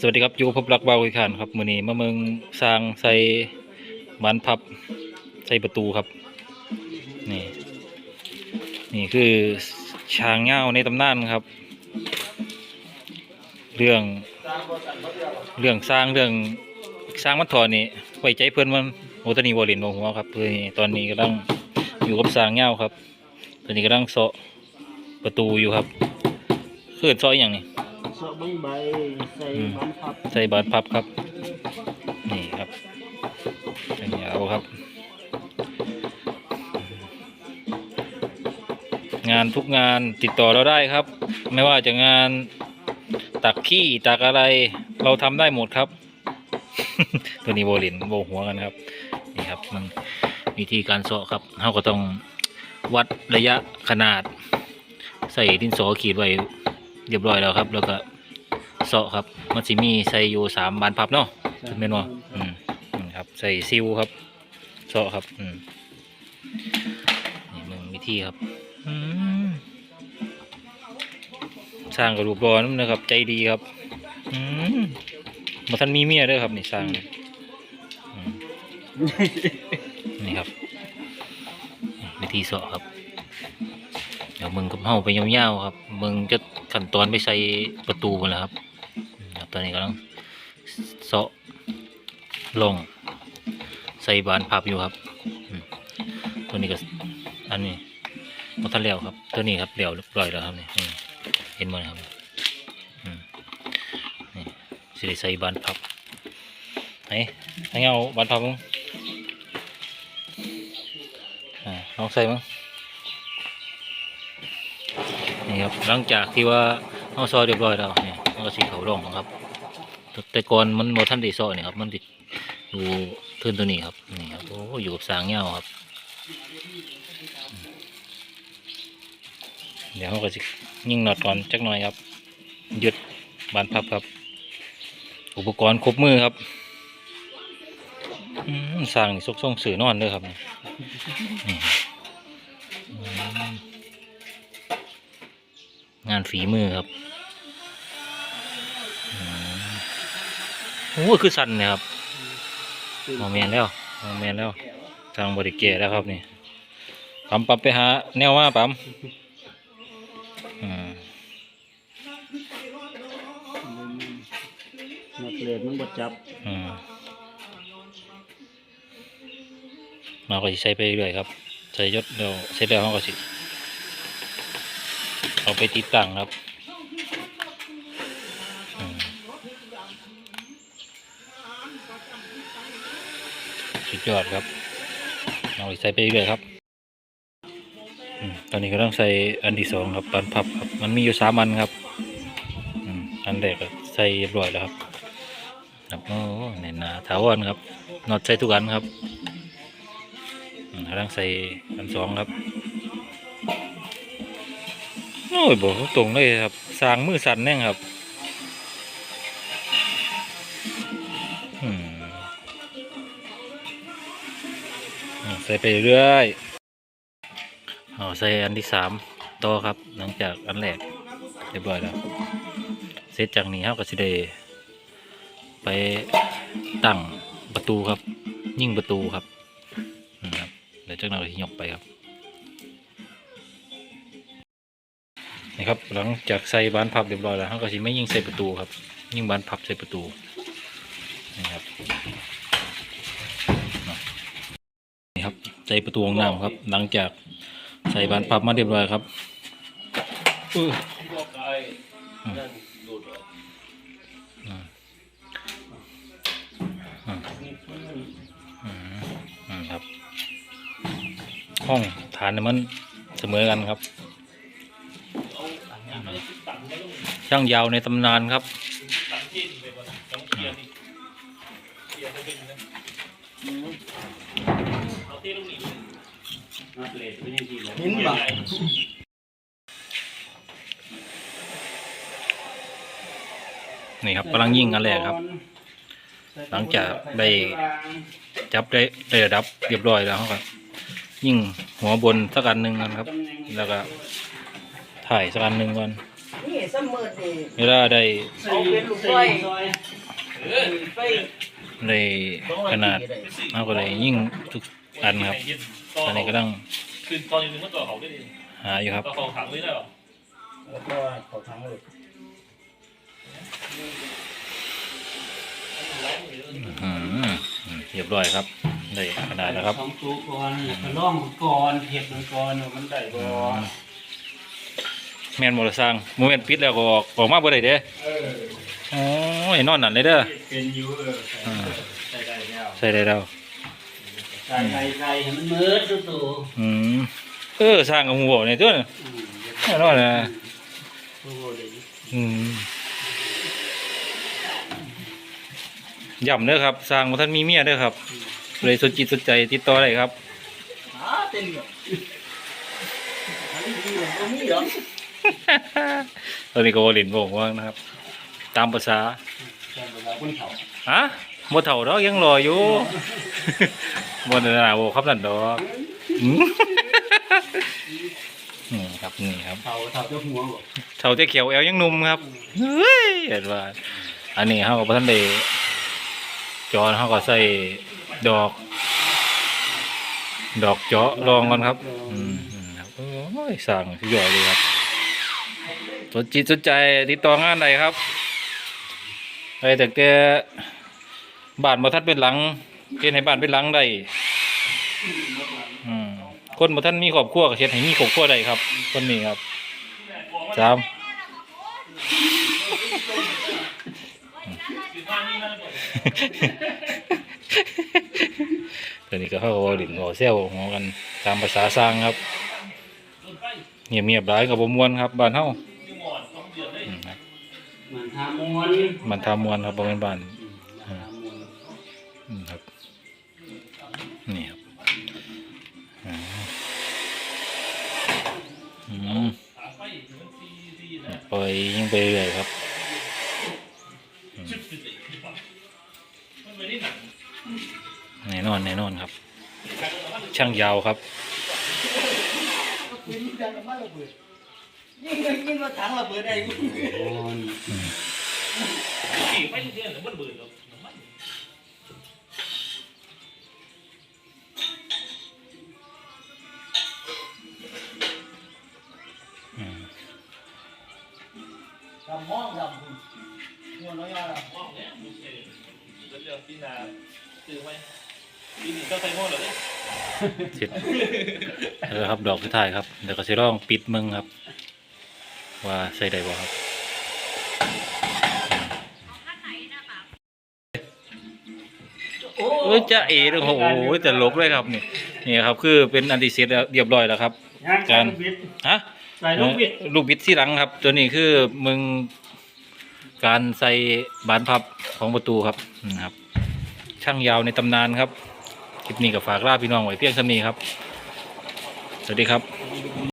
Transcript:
สวัสดีครับอยู่พบรักเบาอีกครั้งครับมือนี้มาเมืองสร้างใส่บานพับใส่ประตูครับ นี่ นี่คือช้างเงาในตำนานครับ เรื่อง เรื่องสร้างเรื่องสร้างมัดถอนนี่ไว้ใจเพื่อนมันโอตนีวอลินบ่หัวครับเพื่อนตอนนี้กำลังอยู่กับสร้างเงาครับ ตอนนี้กำลังเสาะประตูอยู่ครับเขื่อนซอยอย่างนี้ สองใบใส่บานพับใส่บาทพับครับ นี่ครับเป็นยาวครับ งานทุกงานติดต่อเราได้ครับ ไม่ว่าจะงานตักขี้ตักอะไร เราทำได้หมดครับ ตัวนี้โบลินโบหัวกันครับ นี่ครับมันวิธีการเสาะครับเราก็ต้องวัดระยะขนาด ใส่ดินสอขีดไว้เรียบร้อยแล้วครับ แล้วก็ เสาะครับ มันสิมีใส่อยู่สามบานพับเนาะเป็นแม่นบ่อืมอืมครับใส่ซิวครับเสาะครับ อืมนี่หนึ่งวิธีครับอืมสร้างกระดูกรอนนะครับ ใจดีครับ อืมมาท่านมีเมียด้วยครับนี่สร้างอืมนี่ครับวิธีเสาะครับเดี๋ยวมึงกับเฮาไปยาวๆครับ มึงจะขั้นตอนไปใส่ประตูมันแล้วครับ ตอนนี้กำลังเสาะลง ใส่บานพับอยู่ครับตัวนี้ก็อันนี้มันทันแล้วครับ ตัวนี้ครับเดี่ยวเรียบร้อยแล้วครับนี่เห็นมั้ครับนี่สิได้ใส่บานพับไหนให้เอาบานพับมั้งลองใส่มั้งนี่ครับหลังจากที่ว่าเอาซอยเรียบร้อยแล้วเนี่ย มันก็สีเขาร่องครับ แต่ก่อนมันโมทันได้ซอเนี่ยครับ มันติดอยู่เทินตัวนี้ครับ นี่ครับ โอ้อยู่กับสางเงาครับ เดี๋ยวเขาก็จะยิงหน็อตก่อนจักหน่อยครับ ยึดบานพับครับ อุปกรณ์ครบมือครับสร้างนี่ซกส่งสื่อนอนเลยครับงานฝีมือครับ โอ้คือสันเนี่ยครับโมเมนแล้วโมเมนแล้วทางบริเกตแล้วครับนี่ปั๊มปั๊มไปหาแนวมาปั๊มอืมนักเรียนมันบดจับอืมมาก็สิใช้ไปเรื่อยครับใส่ยศเดี๋ยวใช้แล้วเขาก็สิเอาไปติดตั้งครับ สุดยอดครับเอาใส่ไปเรื่อยครับตอนนี้ก็ต้องใส่อันที่สองครับปันพับครับ มันมีอยู่สามอันครับอันแรกใส่เรียบร้อยแล้วครับครับโอ้ในหนาถาวรครับนอตใส่ทุกอันครับกำลังใส่อันสองครับโอ้ยบอกตรงเลยครับสร้างมือสั่นแน่งครับ ส่ไปเรื่อยเอาใส่อันที่สามต่อครับ หลังจากอันแรกเรียบร้อยแล้วเสร็จจากนี้ครับก็จะได้ไปตั้งประตูครับ ยิ่งประตูครับนะครับเดี๋ยวจากนั้นก็สิยกไปครับนี่ครับหลังจากใส่บานพับเรียบร้อยแล้วเขาก็สิไม่ยิงใส่ประตูครับ ยิงบานพับใส่ประตูนี่ครับนี่ครับ ใส่ประตูของน้ำครับ หลังจากใส่บานพับมาเรียบร้อยครับอื้ออืมอืมอืมอืมอืมครับ ห้องฐานเนี่ยมันเสมอกันครับ ช่างยาวในตำนานครับ หินบ่นี่ครับกำลังยิงกันแรกครับ หลังจากได้จับได้ได้ระดับเรียบร้อยแล้วครับ ยิ่งหัวบนสักอันหนึ่งก่อนครับ แล้วก็ถ่ายสักอันหนึ่งก่อนนี่เสมอนี่เวลาได้เอาเป็นลูกไฟซอยไฟได้ขนาดเอาก็ได้ยิ่งทุก อันครับตอนนี้ก็ต้องคือตอนนี้นึงก็ต่อเขาได้ดีหาอยู่ครับต่อเขาขังเลยได้หรอแล้วก็เขาทั้งเลยอืมเรียบร้อยครับได้ขนาดแล้วครับท้องตู้ก่อนกระล่องก่อนเห็ดมันก่อนว่ามันได้บ่แม่นบ่ละสร้างโมเมนต์ปิดแล้วก็ออกออกมาบ่ได้เด้เออโอ้ยนอนนั่นเลยเด้อเป็นอยู่เอออ่าใส่ได้แล้วใส่ได้แล้ว ใส่ใส่ใส่ให้มันมืดตัวตัวอืมเออสร้างกับหัวนี่ตัวน่ะอืมแน่นอนนะโอ้โหเลยอืมย่ำเด้อครับ สร้างบ่ทันมีเมียเด้อครับ เลยสนจิตสนใจติดต่อได้ครับหาเต็มอยู่อันนี้ดีกว่าบ่มีหรอกตอนนี้ก็วอลินบอกว่านะครับ ตามภาษาใส่ เวลาคนเขาฮะบ่เฒ่าดอกยังรออยู่บ่ได้นาบ่ครับนั่นดอกอืมนี่ครับนี่ครับเขาเขาเจ้าหัวบ่เฒ่าแต่เขียวแอวยังหนุ่มครับเฮ้ยเห็นว่า อันนี้เฮาก็บ่ทันได้จอเฮาก็ใส่ดอก ดอกเจาะรองก่อนครับอืมอืมครับโอ้ยสั่งสุดยอดเลยครับสนจิตสนใจติดต่องานใดครับไปแต่แก บ้านบ่ทันเป็นหลังเฮ็ดให้บ้านเป็นหลังได้อืมคนบ่ทันมีครอบครัวก็เฮ็ดให้มีครอบครัวได้ครับ คนนี้ครับสามตอนนี้ก็เข้ากับดินหัวเซลหัวกันตามภาษาสร้างครับเงียบเงียบๆหลายกับบ่มวนครับบ้านเฮาอืมครับมันทามวนมันทามวนครับบ่แม่นบ้าน นี่ครับอืมอืมปล่อยยิงไปเรื่อยครับอืมแน่นอนแน่นอนครับ ช่างยาวครับยิงดังมาระเบิดยิงก็ยิงมาถังระเบิดได้กูนอนขี่ไม่เที่ยงแต่มันเบื่อแล้วอื ดำมองดำคุณหัวน้อยอะมองเนี่ยดูเองแล้วเรื่องที่นาซื้อไหมปีนี้ก็ใส่หม้อเลยเสร็จแล้วครับดอกสุดท้ายครับเดี๋ยวก็สิร้องปิดมึงครับ ว่าใส่ได้บ่ครับโอ้โอ้ยจะเอ๋เลยโอ้โหแต่ลกเลยครับนี่นี่ครับคือเป็นอันติเซตเรียบร้อยแล้วครับย่างการลูกบิดฮะ ใส่ลูกบิดเอ่อลูกบิดที่หลังครับ ตัวนี้คือมึงการใส่บานพับของประตูครับนะครับ ช่างยาวในตำนานครับคลิปนี้ก็ฝากลาพี่น้องไว้เพียงเท่านี้ครับ สวัสดีครับ